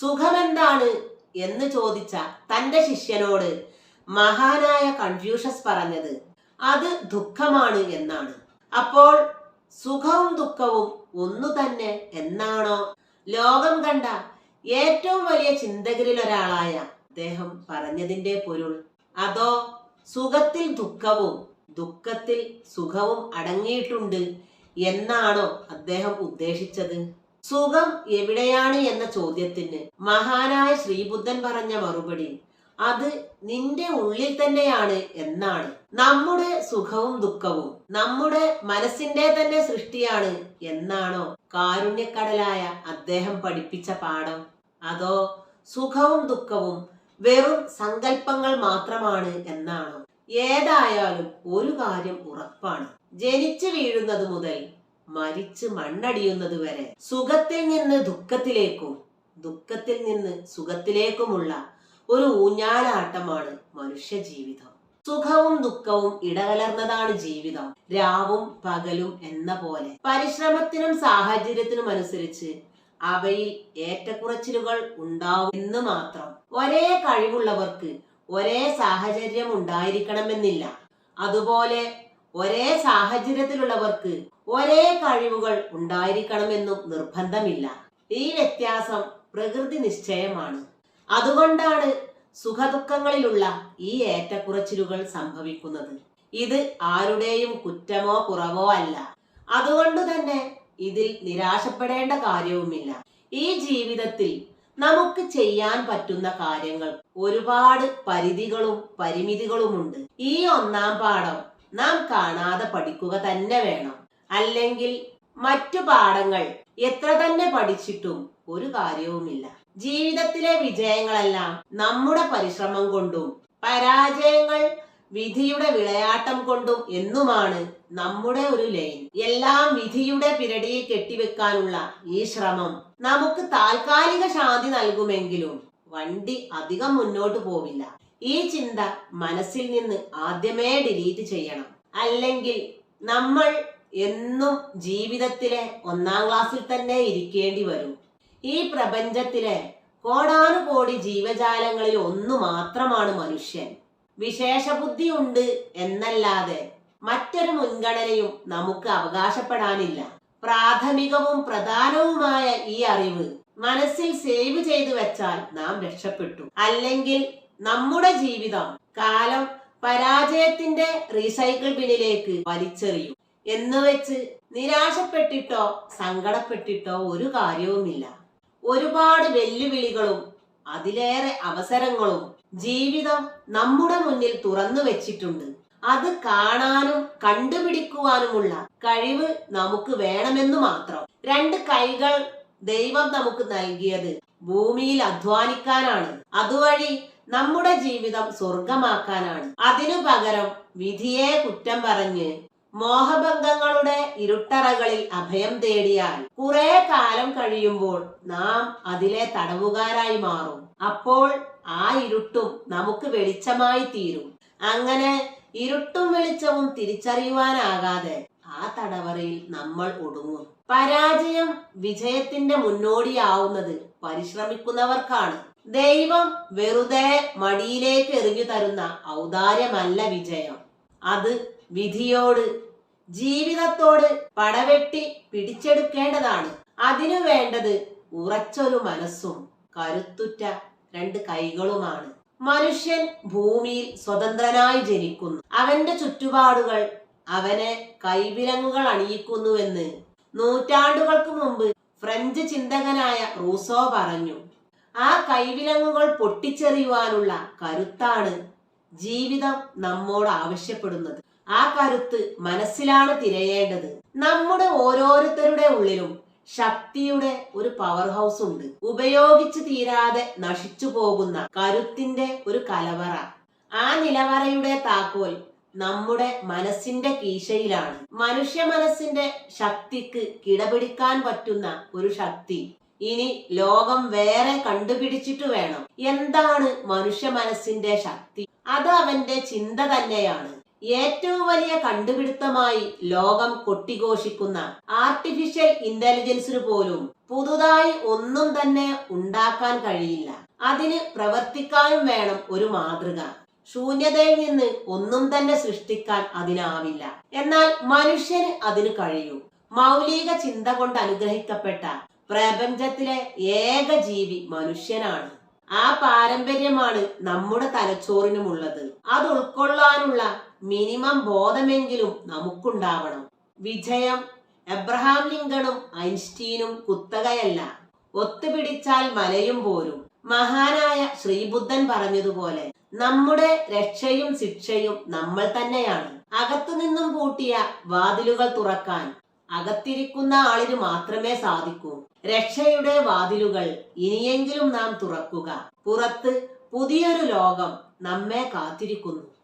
സുഖമെന്താണ് എന്ന് ചോദിച്ച തന്റെ ശിഷ്യനോട് മഹാനായ കൺഫ്യൂഷസ് പറഞ്ഞത് അത് ദുഃഖമാണ് എന്നാണ്. അപ്പോൾ സുഖവും ദുഃഖവും ഒന്നു തന്നെ എന്നാണോ? ലോകം കണ്ട ഏറ്റവും വലിയ ചിന്തകരിൽ ഒരാളായ അദ്ദേഹം പറഞ്ഞതിന്റെ പൊരുൾ അതോ സുഖത്തിൽ ദുഃഖവും ദുഃഖത്തിൽ സുഖവും അടങ്ങിയിട്ടുണ്ട് എന്നാണോ? അദ്ദേഹം ഉദ്ദേശിച്ചത്. സുഖം എവിടെയാണ് എന്ന ചോദ്യത്തിന് മഹാനായ ശ്രീബുദ്ധൻ പറഞ്ഞ മറുപടി അത് നിന്റെ ഉള്ളിൽ തന്നെയാണ് എന്നാണ്. നമ്മുടെ സുഖവും ദുഃഖവും നമ്മുടെ മനസ്സിന്റെ തന്നെ സൃഷ്ടിയാണ് എന്നാണോ കാരുണ്യക്കടലായ അദ്ദേഹം പഠിപ്പിച്ച പാഠം? അതോ സുഖവും ദുഃഖവും വെറും സങ്കല്പങ്ങൾ മാത്രമാണ് എന്നാണോ? ഏതായാലും ഒരു കാര്യം ഉറപ്പാണ്. ജനിച്ചു വീഴുന്നത് മുതൽ മരിച്ച് മണ്ണടിയുന്നത് വരെ സുഖത്തിൽ നിന്ന് ദുഃഖത്തിലേക്കും ദുഃഖത്തിൽ നിന്ന് സുഖത്തിലേക്കുമുള്ള ഒരു ഊഞ്ഞാലാട്ടമാണ് മനുഷ്യ ജീവിതം സുഖവും ദുഃഖവും ഇടകലർന്നതാണ് ജീവിതം. രാവും പകലും എന്ന പോലെ പരിശ്രമത്തിനും സാഹചര്യത്തിനും അനുസരിച്ച് അവയിൽ ഏറ്റക്കുറച്ചിലുകൾ ഉണ്ടാവും എന്ന് മാത്രം. ഒരേ കഴിവുള്ളവർക്ക് ഒരേ സാഹചര്യം ഉണ്ടായിരിക്കണമെന്നില്ല. അതുപോലെ ഒരേ സാഹചര്യത്തിലുള്ളവർക്ക് ഒരേ കഴിവുകൾ ഉണ്ടായിരിക്കണമെന്നും നിർബന്ധമില്ല. ഈ വ്യത്യാസം പ്രകൃതി നിശ്ചയമാണ്. അതുകൊണ്ടാണ് സുഖദുഃഖങ്ങളിലുള്ള ഈ ഏറ്റക്കുറച്ചിലുകൾ സംഭവിക്കുന്നത്. ഇത് ആരുടെയും കുറ്റമോ കുറവോ അല്ല. അതുകൊണ്ട് തന്നെ ഇതിൽ നിരാശപ്പെടേണ്ട കാര്യവുമില്ല. ഈ ജീവിതത്തിൽ നമുക്ക് ചെയ്യാൻ പറ്റുന്ന കാര്യങ്ങൾ ഒരുപാട് പരിധികളും പരിമിതികളുമുണ്ട്. ഈ ഒന്നാം പാഠം നാം കാണാതെ പഠിക്കുക തന്നെ വേണം. അല്ലെങ്കിൽ മറ്റു പാഠങ്ങൾ എത്ര തന്നെ പഠിച്ചിട്ടും ഒരു കാര്യവുമില്ല. ജീവിതത്തിലെ വിജയങ്ങളെല്ലാം നമ്മുടെ പരിശ്രമം കൊണ്ടും പരാജയങ്ങൾ വിധിയുടെ വിളയാട്ടം കൊണ്ടും എന്നുമാണ് നമ്മുടെ ഒരു ലൈൻ. എല്ലാം വിധിയുടെ പിരടിയിൽ കെട്ടിവെക്കാനുള്ള ഈ ശ്രമം നമുക്ക് താൽക്കാലിക ശാന്തി നൽകുമെങ്കിലും വണ്ടി അധികം മുന്നോട്ട് പോവില്ല. ഈ ചിന്ത മനസ്സിൽ നിന്ന് ആദ്യമേ ഡിലീറ്റ് ചെയ്യണം. അല്ലെങ്കിൽ നമ്മൾ എന്നും ജീവിതത്തിലെ ഒന്നാം ക്ലാസ്സിൽ തന്നെ ഇരിക്കേണ്ടി വരും. ഈ പ്രപഞ്ചത്തിലെ കോടാനുകോടി ജീവജാലങ്ങളിൽ ഒന്നു മാത്രമാണ് മനുഷ്യൻ. വിശേഷബുദ്ധി ഉണ്ട് എന്നല്ലാതെ മറ്റൊരു മുൻഗണനയും നമുക്ക് അവകാശപ്പെടാനില്ല. പ്രാഥമികവും പ്രധാനവുമായ ഈ അറിവ് മനസ്സിൽ സേവ് ചെയ്തു വെച്ചാൽ നാം രക്ഷപ്പെട്ടു. അല്ലെങ്കിൽ നമ്മുടെ ജീവിതം കാലം പരാജയത്തിന്റെ റീസൈക്കിൾ ബിന്നിലേക്ക് വലിച്ചെറിയും. എന്ന് വെച്ച് നിരാശപ്പെട്ടിട്ടോ സങ്കടപ്പെട്ടിട്ടോ ഒരു കാര്യവുമില്ല. ഒരുപാട് വെല്ലുവിളികളും അതിലേറെ അവസരങ്ങളും ജീവിതം നമ്മുടെ മുന്നിൽ തുറന്നു വെച്ചിട്ടുണ്ട്. അത് കാണാനും കണ്ടുപിടിക്കുവാനുമുള്ള കഴിവ് നമുക്ക് വേണമെന്ന് മാത്രം. രണ്ട് കൈകൾ ദൈവം നമുക്ക് നൽകിയത് ഭൂമിയിൽ അധ്വാനിക്കാനാണ്. അതുവഴി നമ്മുടെ ജീവിതം സ്വർഗമാക്കാനാണ് അതിനു പകരം വിധിയെ കുറ്റം പറഞ്ഞ് മോഹഭംഗങ്ങളുടെ ഇരുട്ടറകളിൽ അഭയം തേടിയാൽ കുറെ കാലം കഴിയുമ്പോൾ നാം അതിലെ തടവുകാരായി മാറും. അപ്പോൾ ആ ഇരുട്ടും നമുക്ക് വെളിച്ചമായി തീരും. അങ്ങനെ ഇരുട്ടും വെളിച്ചവും തിരിച്ചറിയുവാനാകാതെ ആ തടവറയിൽ നമ്മൾ ഒടുങ്ങും. പരാജയം വിജയത്തിന്റെ മുന്നോടിയാവുന്നത് പരിശ്രമിക്കുന്നവർക്കാണ്. ദൈവം വെറുതെ മടിയിലേക്ക് എറിഞ്ഞു തരുന്ന ഔദാര്യമല്ല വിജയം. അത് വിധിയോട് ജീവിതത്തോട് പടവെട്ടി പിടിച്ചെടുക്കേണ്ടതാണ്. അതിനു വേണ്ടത് ഉറച്ചൊരു മനസ്സും കരുത്തുറ്റ രണ്ട് കൈകളുമാണ്. മനുഷ്യൻ ഭൂമിയിൽ സ്വതന്ത്രനായി ജനിക്കുന്നു. അവന്റെ ചുറ്റുപാടുകൾ അവനെ കൈവിലങ്ങുകൾ അണിയിക്കുന്നുവെന്ന് നൂറ്റാണ്ടുകൾക്ക് മുമ്പ് ഫ്രഞ്ച് ചിന്തകനായ റൂസോ പറഞ്ഞു. ആ കൈവിലങ്ങുകൾ പൊട്ടിച്ചെറിയുവാനുള്ള കരുത്താണ് ജീവിതം നമ്മോട് ആവശ്യപ്പെടുന്നത്. ആ കരുത്ത് മനസ്സിലാണ് തിരയേണ്ടത്. നമ്മുടെ ഓരോരുത്തരുടെ ഉള്ളിലും ശക്തിയുടെ ഒരു പവർ ഹൗസ് ഉണ്ട്. ഉപയോഗിച്ചു തീരാതെ നശിച്ചു പോകുന്ന കരുത്തിന്റെ ഒരു കലവറ. ആ നിലവറയുടെ താക്കോൽ നമ്മുടെ മനസ്സിന്റെ കീശയിലാണ്. മനുഷ്യ മനസ്സിന്റെ ശക്തിക്ക് കിടപിടിക്കാൻ പറ്റുന്ന ഒരു ശക്തി. ഇനി ലോകം വേറെ കണ്ടുപിടിച്ചിട്ട് വേണം. എന്താണ് മനുഷ്യ മനസ്സിന്റെ ശക്തി? അത് അവന്റെ ചിന്ത തന്നെയാണ്. ഏറ്റവും വലിയ കണ്ടുപിടുത്തമായി ലോകം കൊട്ടിഘോഷിക്കുന്ന ആർട്ടിഫിഷ്യൽ ഇന്റലിജൻസിന് പോലും പുതുതായി ഒന്നും തന്നെ ഉണ്ടാക്കാൻ കഴിയില്ല. അതിന് പ്രവർത്തിക്കാനും വേണം ഒരു മാതൃക. ശൂന്യതയിൽ നിന്ന് ഒന്നും തന്നെ സൃഷ്ടിക്കാൻ അതിനാവില്ല. എന്നാൽ മനുഷ്യന് അതിന് കഴിയൂ. മൗലിക ചിന്ത കൊണ്ട് അനുഗ്രഹിക്കപ്പെട്ട പ്രപഞ്ചത്തിലെ ഏക ജീവി മനുഷ്യനാണ്. ആ പാരമ്പര്യമാണ് നമ്മുടെ തലച്ചോറിനുമുള്ളത്. അത് ഉൾക്കൊള്ളാനുള്ള മിനിമം ബോധമെങ്കിലും നമുക്കുണ്ടാവണം. വിജയം എബ്രഹാം ലിങ്കണും ഐൻസ്റ്റീനും കുത്തകയല്ല. ഒത്തുപിടിച്ചാൽ മലയും പോരും. മഹാനായ ശ്രീബുദ്ധൻ പറഞ്ഞതുപോലെ നമ്മുടെ രക്ഷയും ശിക്ഷയും നമ്മൾ തന്നെയാണ്. അകത്തുനിന്നും പൂട്ടിയ വാതിലുകൾ തുറക്കാൻ അകത്തിരിക്കുന്ന ആളിന് മാത്രമേ സാധിക്കൂ. രക്ഷയുടെ വാതിലുകൾ ഇനിയെങ്കിലും നാം തുറക്കുക. പുറത്ത് പുതിയൊരു ലോകം നമ്മെ കാത്തിരിക്കുന്നു.